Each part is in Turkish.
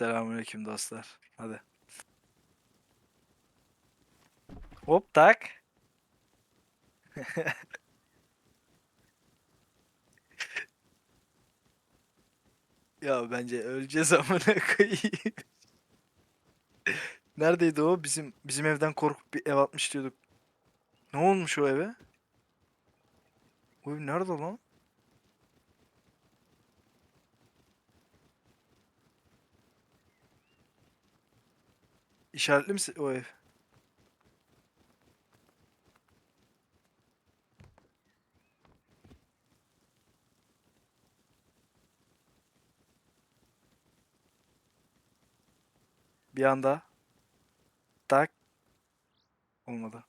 Selamünaleyküm dostlar. Hadi. Hop tak. Ya bence öleceğiz amına koyayım. Neredeydi o? Bizim bizim evden korkup bir ev atmış diyorduk. Ne olmuş o eve? O ev nerede lan? İşaretli misin o ev? Bir anda tak olmadı.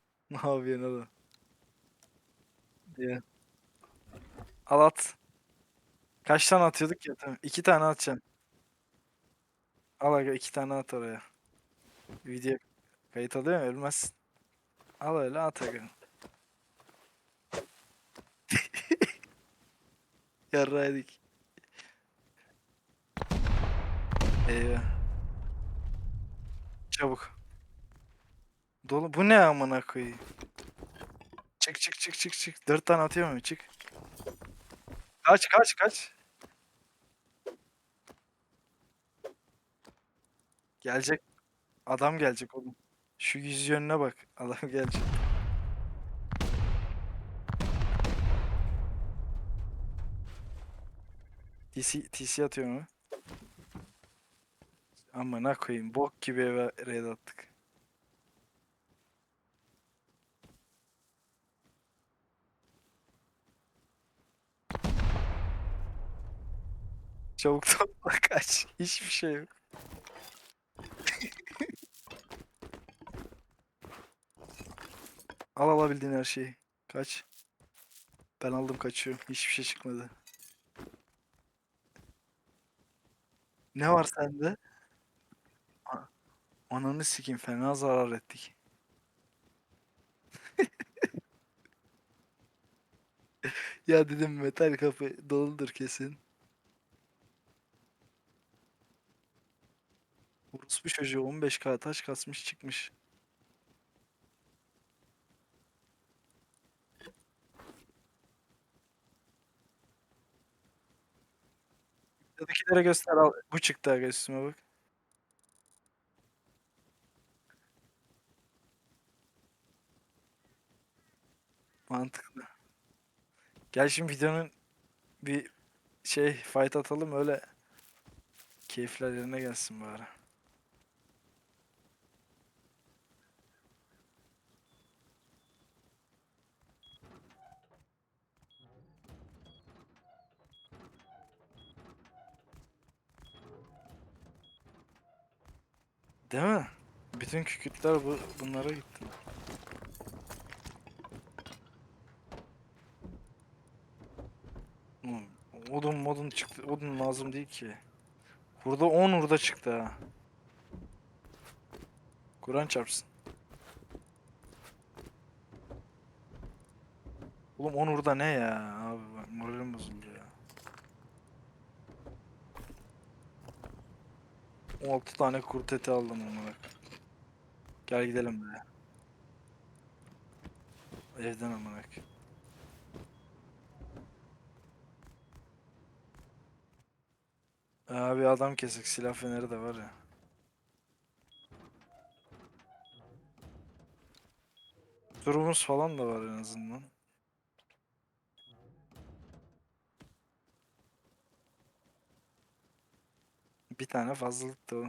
Ne yapıyorsun oğlum? Diye. Al at. Kaç tane atıyorduk ya? Tamam. İki tane atacaksın. Al aga iki tane at oraya. Video kayıt alıyor ya ölmezsin. Al öyle at aga. Yarraydık. Eyvah. Çabuk. Dolu. Bu ne amına koyayım? Çık çık çık çık çık. Dört tane atıyor mu? Çık. Kaç kaç kaç. Gelecek. Adam gelecek oğlum. Şu yüz yönüne bak. Adam gelecek. TC, TC atıyor mu? Amına koyayım. Bok gibi eve raid attık. Çabuk topla kaç. Hiçbir şey yok. Al alabildiğin her şeyi. Kaç. Ben aldım kaçıyorum. Hiçbir şey çıkmadı. Ne var sende? A- Ananı sikeyim fena zarar ettik. Ya dedim metal kapı doludur kesin. Orospu çocuğu 15k taş kasmış çıkmış. Videodakilere göster al. Bu çıktı aga üstüme bak. Mantıklı. Gel şimdi videonun bir şey fight atalım öyle keyifler yerine gelsin bari. Değil mi? Bütün kükürtler bu bunlara gitti. Odun modun çıktı. Odun lazım değil ki. Burada 10 hurda çıktı ha. Kur'an çarpsın. Oğlum 10 hurda ne ya? Abi bak moralim bozuldu ya. 16 tane kurt eti aldım onlara. Gel gidelim be. Evden koyayım. Abi adam kesik silah feneri de var ya. Durumumuz falan da var en azından. Bir tane fazlalık da o.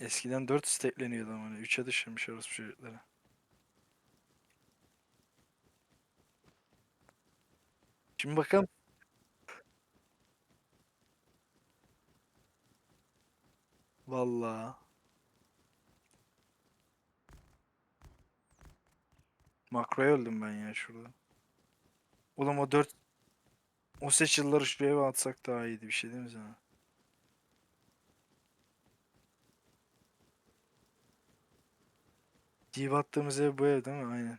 Eskiden 4 stekleniyordu ama 3'e düşürmüş orospu çocukları. Şimdi bakalım. Vallahi. Makroya öldüm ben ya şurada. Oğlum o 4 o seçilleri şuraya bir atsak daha iyiydi bir şey değil mi sana? Cip attığımız ev bu ev değil mi? Aynen.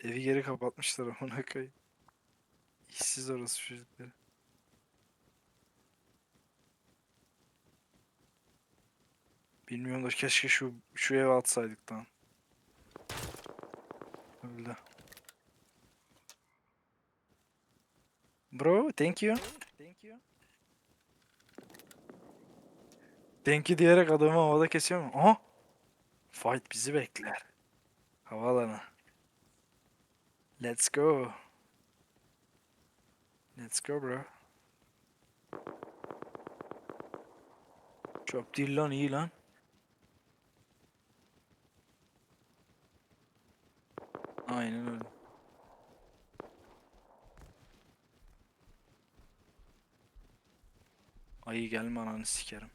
Evi geri kapatmışlar amına koyayım. İşsiz orası çocukları. Bilmiyorum da keşke şu şu evi atsaydık lan. Öldü. Bro, thank you. Thank you. Thank you diyerek adamı havada kesiyor mu? Aha! Fight bizi bekler. Havaalanı. Let's go. Let's go bro. Çöp değil lan iyi lan. Aynen öyle. Ayı gelme ananı sikerim.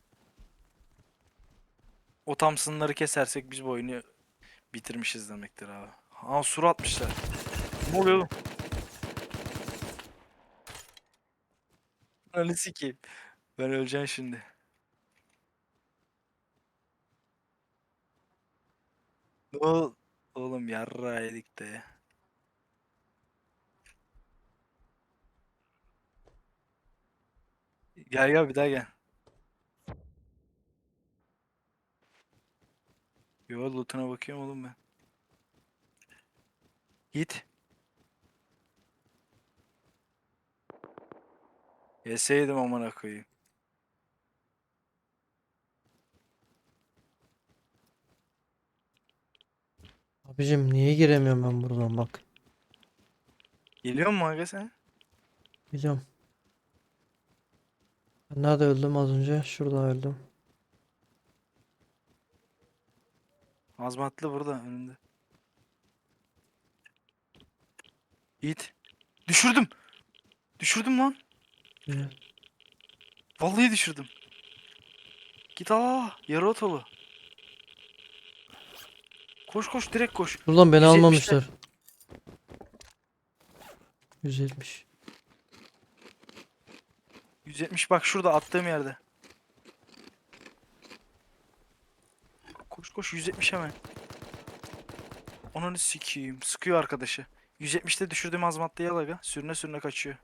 O Thompson'ları kesersek biz bu oyunu bitirmişiz demektir abi. Ha sur atmışlar. Ne oluyor oğlum? Ananı sikeyim. Ben öleceğim şimdi. Ne ol- Oğlum yarra yedik de. Gel gel bir daha gel. Yo lootuna bakıyorum oğlum ben. Git. Yeseydim amına koyayım. Abicim niye giremiyorum ben buradan bak. Geliyor mu aga sen? Biliyorum. Ben nerede öldüm az önce? Şurada öldüm. Azmatlı burada önünde. Git. Düşürdüm. Düşürdüm lan. Güzel. Vallahi düşürdüm. Git aa yarı otolu. Koş koş direkt koş. Buradan beni 170'te. almamışlar. 170. 170 bak şurada attığım yerde. Koş koş 170 hemen. Ananı sikeyim. Sıkıyor arkadaşı. 170'te düşürdüğüm azmatlı yalaga. Sürüne sürüne kaçıyor.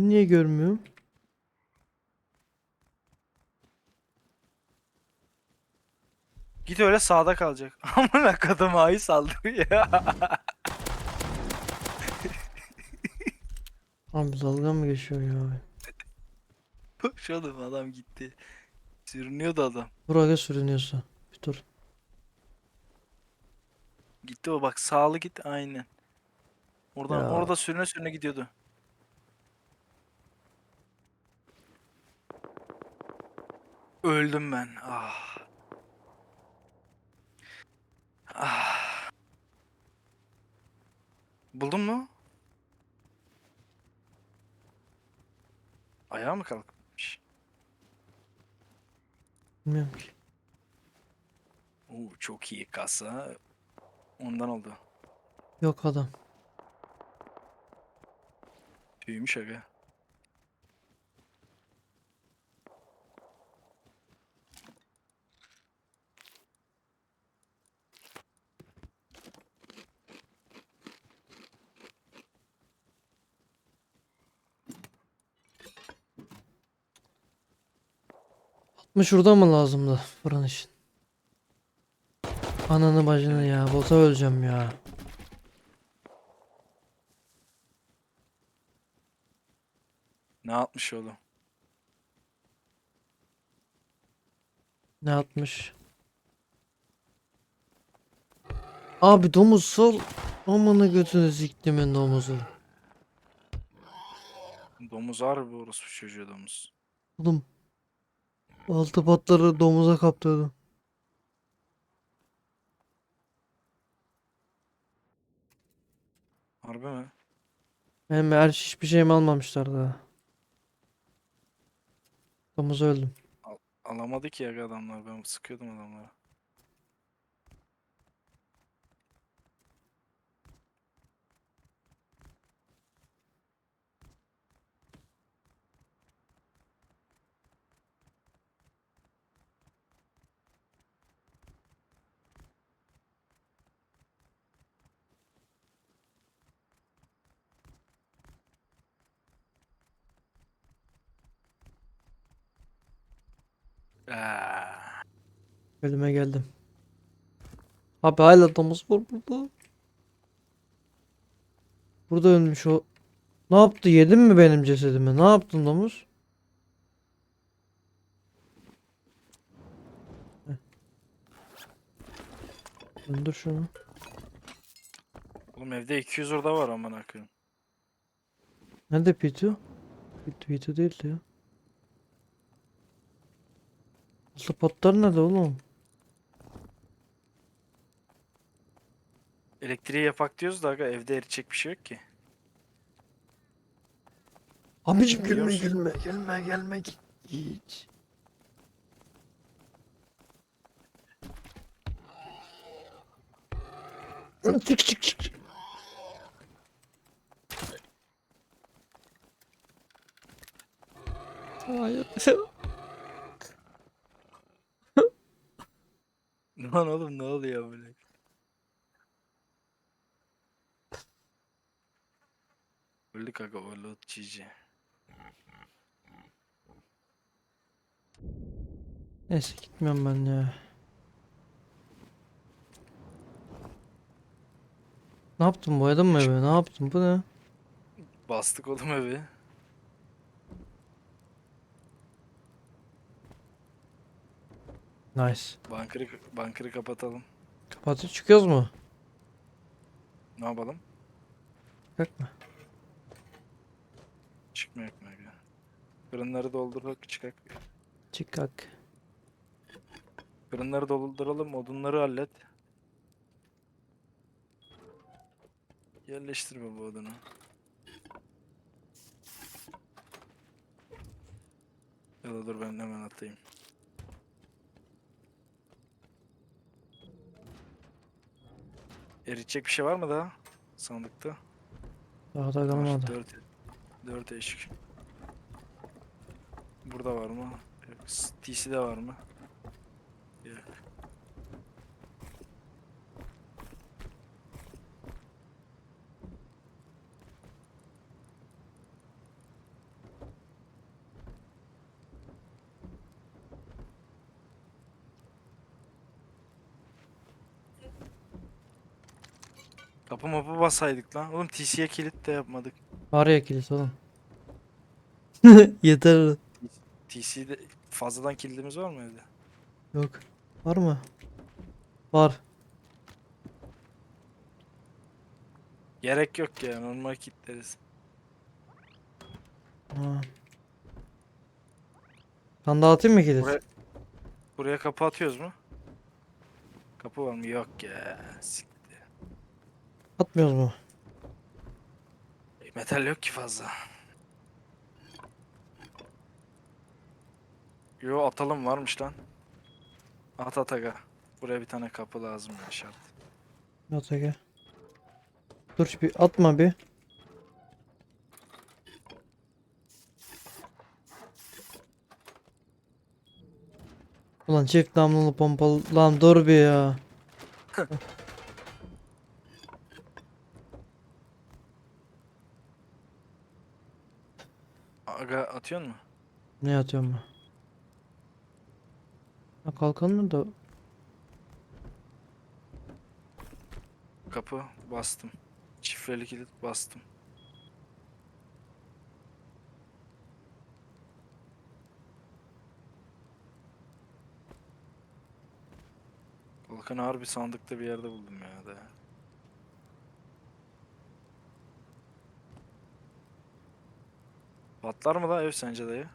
Ben niye görmüyorum? Git öyle sağda kalacak. Amına kadın ayı saldırıyor ya. Abi dalga mı geçiyor ya? Koş oğlum adam gitti. Sürünüyordu adam. Buraya sürünüyorsa. Bir dur. Gitti o bak sağlı git aynen. Oradan Ya. orada sürüne sürüne gidiyordu. Öldüm ben. Ah. Ah. Buldun mu? Ayağa mı kalkmış? Bilmiyorum ki. Oo, çok iyi kasa. Ondan oldu. Yok adam. Büyümüş aga. Mı şurada mı lazımdı fırın için? Ananı bacını ya. Bota öleceğim ya. Ne yapmış oğlum? Ne atmış? Abi domuz sal. Amına götünü siktimin domuzu. Domuz harbi orospu çocuğu domuz. Oğlum. Altı patları domuza kaptırdım. Harbi mi? Benim her hiçbir şeyimi almamışlar daha. Domuz öldüm. Alamadı ki ya adamlar. Ben sıkıyordum adamlara. Ölüme geldim. Abi hala domuz var burada. Burada ölmüş o. Ne yaptı? Yedin mi benim cesedimi? Ne yaptın domuz? Öldür şunu. oğlum evde 200 orada var aman akıyım. Nerede Pitu? Pitu, Pitu değildi ya. Aslı potlar nerede oğlum? Elektriği yapak diyoruz da aga evde eritecek bir şey yok ki. Abicim gülme musun? gülme gelme. Hiç. Çık çık çık. çık. Hayır. Lan oğlum ne oluyor böyle? Öldük aga öldü cici. Neyse gitmiyorum ben ya. Ne yaptın boyadın mı evi? Ne yaptın bu ne? Bastık oğlum evi. Nice. Bankırı, bankırı kapatalım. Kapatıp çıkıyoruz mu? Ne yapalım? Çıkak mı? Çıkmıyor mu aga? Fırınları doldurak çıkak. Çıkak. Fırınları dolduralım, odunları hallet. Yerleştirme bu odunu. Ya da dur ben hemen atayım. Eritecek bir şey var mı daha sandıkta? Daha da kalmadı. Dört, dört eşik. Burada var mı? Yok. TC'de var mı? Yok. Kapı mapı basaydık lan. Oğlum TC'ye kilit de yapmadık. Var ya kilit oğlum. Yeter. TC'de fazladan kilidimiz var mı evde? Yok. Var mı? Var. Gerek yok ya normal kilitleriz. Ha. Sen dağıtayım mı kilit? Buraya, buraya kapı atıyoruz mu? Kapı var mı? Yok ya. Siktir. Atmıyoruz mu? Metal yok ki fazla. Yo atalım varmış lan. At at aga. Buraya bir tane kapı lazım ya şart. At Ege. Dur bir atma bir. Ulan çift namlulu pompalı lan dur bir ya. Aga atıyor mu? Ne atıyorum ben? Ha kalkanını da Kapı bastım. Şifreli kilit bastım. Kalkanı harbi sandıkta bir yerde buldum ya da. Patlar mı la ev sence dayı?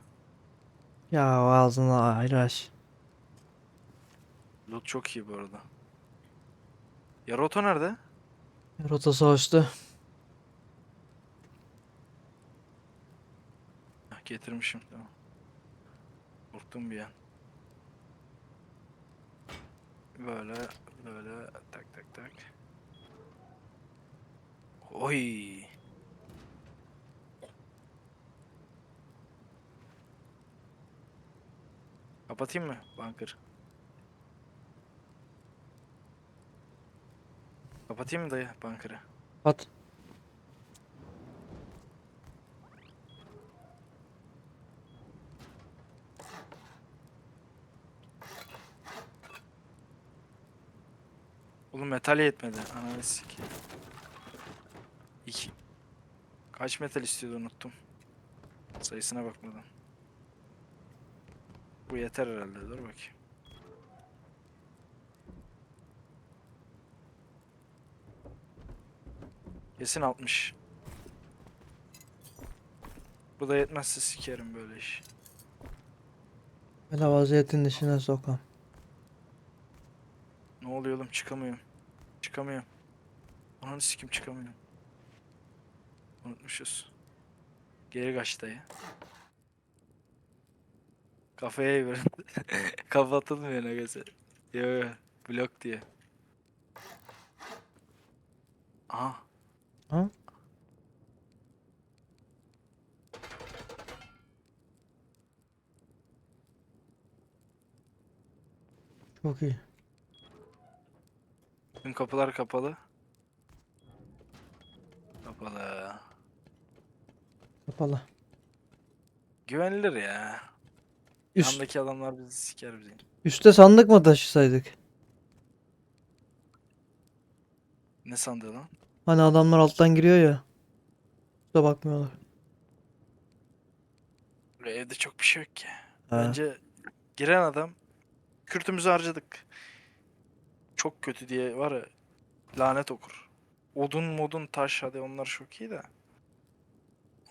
ya ağzına ayraş. Loot çok iyi bu arada. Yaroto nerede? Rota savaştı. Heh, getirmişim tamam. Korktum bir an. Böyle böyle tak tak tak. Oy. Kapatayım mı bunker? Kapatayım mı dayı bunker'ı? Pat. Oğlum metal yetmedi. Ananı sikeyim. İki. Kaç metal istiyordu unuttum. Sayısına bakmadan. Bu yeter herhalde. Dur bakayım. Kesin 60. Bu da yetmezse sikerim böyle iş. Böyle vaziyetin içine sokam. Ne oluyor oğlum çıkamıyorum. Çıkamıyorum. Ananı sikim çıkamıyorum. Unutmuşuz. Geri kaç dayı. Kafaya eğilir. Kapatılmıyor ne göze. Yo yo. Blok diye. Aha. Ha? Çok iyi. Tüm kapılar kapalı. Kapalı. Kapalı. Güvenilir ya. Üst, Yandaki adamlar bizi siker bizi. üste sandık mı taşısaydık? Ne sandı lan? Hani adamlar alttan giriyor ya. Üste bakmıyorlar. Böyle evde çok bir şey yok ki. Ha. Bence giren adam kürtümüzü harcadık. Çok kötü diye var ya lanet okur. Odun modun taş hadi onlar çok iyi de.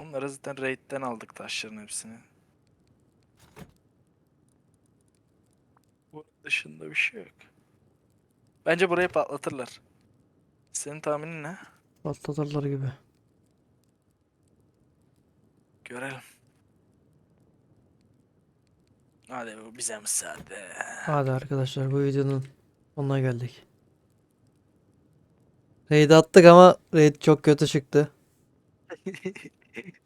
Onları zaten raid'den aldık taşların hepsini. Dışında bir şey yok. Bence burayı patlatırlar. Senin tahminin ne? Patlatırlar gibi. Görelim. Hadi bu bize müsaade. Hadi arkadaşlar bu videonun sonuna geldik. Raid attık ama raid çok kötü çıktı.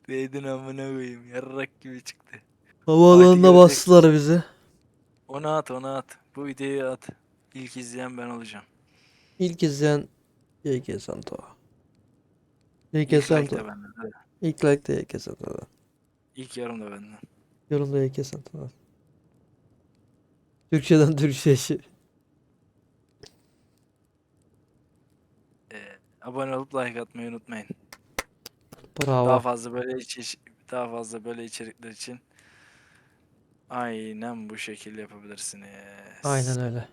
Raid'in amına koyayım. Yarrak gibi çıktı. Havaalanına bastılar bizi. Onu at onu at. Bu videoyu at. İlk izleyen ben olacağım. İlk izleyen YK Santo. YK İlk like Santo. de benden. hadi. İlk like de YK Santo'dan. İlk yorum da benden. Yorum da YK Santo'dan. Türkçeden Türkçe işi. Ee, abone olup like atmayı unutmayın. Bravo. Daha fazla böyle içi daha fazla böyle içerikler için aynen bu şekilde yapabilirsiniz. Aynen öyle.